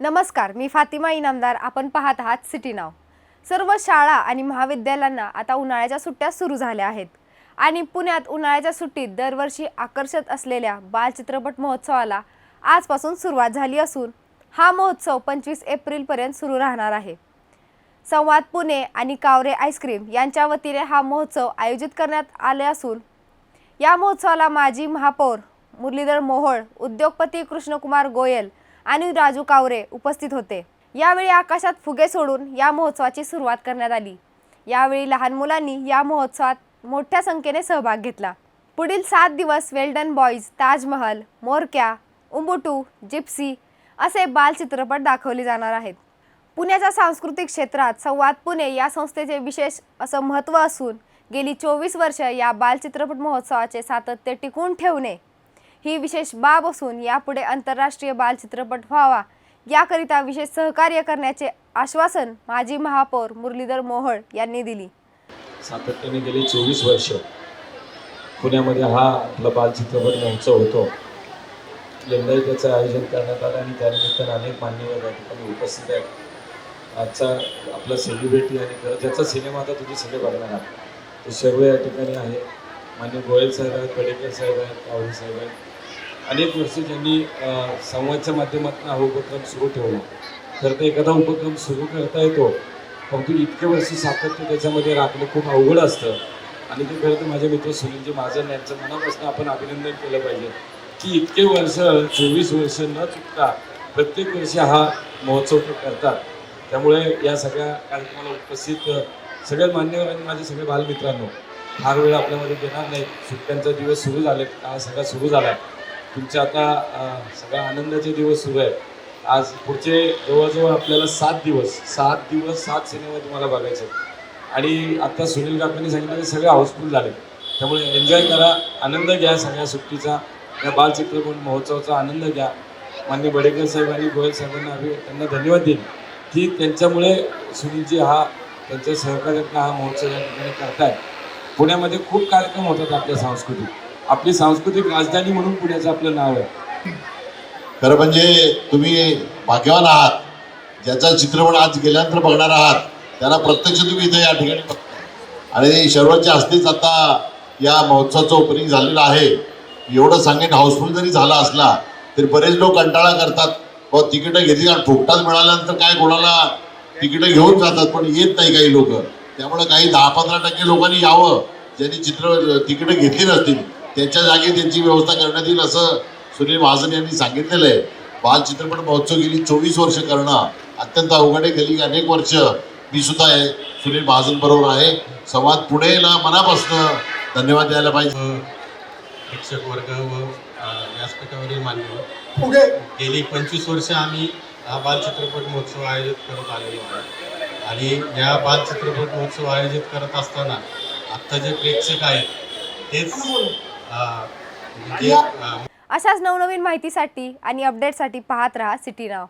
नमस्कार मी फातिमा इनामदार. आपण पाहत आहात सिटी नाव. सर्व शाळा आणि महाविद्यालयांना आता उन्हाळ्याच्या सुट्ट्या सुरू झाल्या आहेत. आणि पुण्यात उन्हाळ्याच्या सुट्टीत दरवर्षी आकर्षक असलेल्या बालचित्रपट महोत्सवाला आजपासून सुरुवात झाली असून हा महोत्सव पंचवीस एप्रिलपर्यंत सुरू राहणार आहे. संवाद पुणे आणि कावरे आईस्क्रीम यांच्या वतीने हा महोत्सव आयोजित करण्यात आले असून या महोत्सवाला माजी महापौर मुरलीधर मोहोळ उद्योगपती कृष्णकुमार गोयल आणि राजू कावरे उपस्थित होते. यावेळी आकाशात फुगे सोडून या महोत्सवाची सुरुवात करण्यात आली. यावेळी लहान मुलांनी या महोत्सवात मोठ्या संख्येने सहभाग घेतला. पुढील सात दिवस well done boys Taj Mahal Morkya उंबुटू Gypsy असे बालचित्रपट दाखवले जाणार आहेत. पुण्याच्या सांस्कृतिक क्षेत्रात संवाद पुणे या संस्थेचे विशेष असं महत्त्व असून गेली चोवीस वर्ष या बालचित्रपट महोत्सवाचे सातत्य टिकून ठेवणे ही विशेष बाब असून यापुढे आंतरराष्ट्रीय बालचित्रपट व्हावा. याकरिता विशेष सहकार्य करण्याचे आश्वासन माजी महापौर मुरलीधर मोहोळ यांनी दिली. सातत्याने गेली चोवीस वर्ष पुण्यामध्ये हा आपला बालचित्रपट महोत्सव होतो. यंदाही त्याचं आयोजन करण्यात आलं आणि त्यानिमित्तानं अनेक मान्यवर या ठिकाणी उपस्थित आहेत. आजचा आपला सेलिब्रिटी आणि त्याचा ज्याचा सिनेमा आता तुम्ही सगळे बघणार आहात. ते सर्व या ठिकाणी आहे. मान्य गोयल साहेब आहेत पडेकर साहेब आहेत कावळे साहेब आहेत. अनेक वर्ष ज्यांनी संवादच्या माध्यमातून हा उपक्रम सुरू ठेवला. तर ते एखादा उपक्रम सुरू करता येतो परंतु इतके वर्ष सातत्य त्याच्यामध्ये राखणं खूप अवघड असतं. आणि ते खरं तर माझे मित्र सुनीलजी महाजन यांचं मनापासून आपण अभिनंदन केलं पाहिजे की इतके वर्ष चोवीस वर्ष न चुकता प्रत्येक वर्षी हा महोत्सव ते करतात. त्यामुळे या सगळ्या कार्यक्रमाला उपस्थित सगळ्या मान्यवर आणि माझे सगळे बालमित्रांनो फार वेळ आपल्यामध्ये देणार नाही. सुट्ट्यांचा दिवस सुरू झाले हा सगळा सुरू झाला आहे तुमचे आता सगळ्या आनंदाचे दिवस सुरू आहेत. आज पुढचे जवळजवळ आपल्याला सात दिवस सात दिवस सात सिनेमा तुम्हाला बघायचे आहेत. आणि आता सुनील काकांनी सांगितलं की सगळे हाऊसफुल झाले त्यामुळे एन्जॉय करा आनंद घ्या सगळ्या सुट्टीचा. या बालचित्रपट महोत्सवाचा आनंद घ्या. मान्य बडेकर साहेब आणि गोयल साहेबांना आम्ही त्यांना धन्यवाद देईन की त्यांच्यामुळे सुनीलजी हा त्यांच्या सहकार्यातनं हा महोत्सव या ठिकाणी करतायत. पुण्यामध्ये खूप कार्यक्रम होतात आपल्या सांस्कृतिक. आपली सांस्कृतिक राजधानी म्हणून पुण्याचं आपलं नाव आहे. खरं म्हणजे तुम्ही भाग्यवान आहात. ज्याचा चित्रपट आज गेल्यानंतर बघणार आहात त्याला प्रत्यक्ष तुम्ही इथे या ठिकाणी बघता. आणि शर्वाच्या हस्तेच आता या महोत्सवाचं ओपनिंग झालेलं आहे. एवढं सांगेन हाऊसफुल जरी झाला असला तरी बरेच लोक कंटाळा करतात. व तिकीटं घेतली कारण ठोकटात मिळाल्यानंतर काय कोणाला तिकीटं घेऊन जातात पण येत नाही काही लोक. त्यामुळे काही दहा पंधरा टक्के लोकांनी यावं. ज्यांनी चित्र तिकीटं घेतली नसतील त्यांच्या जागी त्यांची व्यवस्था करण्यात येईल असं सुनील महाजन यांनी सांगितलेलं आहे. बाल चित्रपट महोत्सव गेली चोवीस वर्ष करणं अत्यंत अवघड आहे. गेली अनेक वर्ष मी सुद्धा आहे. सुनील महाजन बरोबर आहे. संवाद पुणेला मनापासून धन्यवाद द्यायला पाहिजे. प्रेक्षक वर्ग व अ, व्यासपीठावरील मान्यवर गेली पंचवीस वर्ष आम्ही हा बालचित्रपट महोत्सव आयोजित करत आलेलो आहे. आणि या बालचित्रपट महोत्सव आयोजित करत असताना आत्ता जे प्रेक्षक आहेत तेच अशाच नवनवीन माहितीसाठी आणि अपडेटसाठी पाहत रहा सिटी नाव.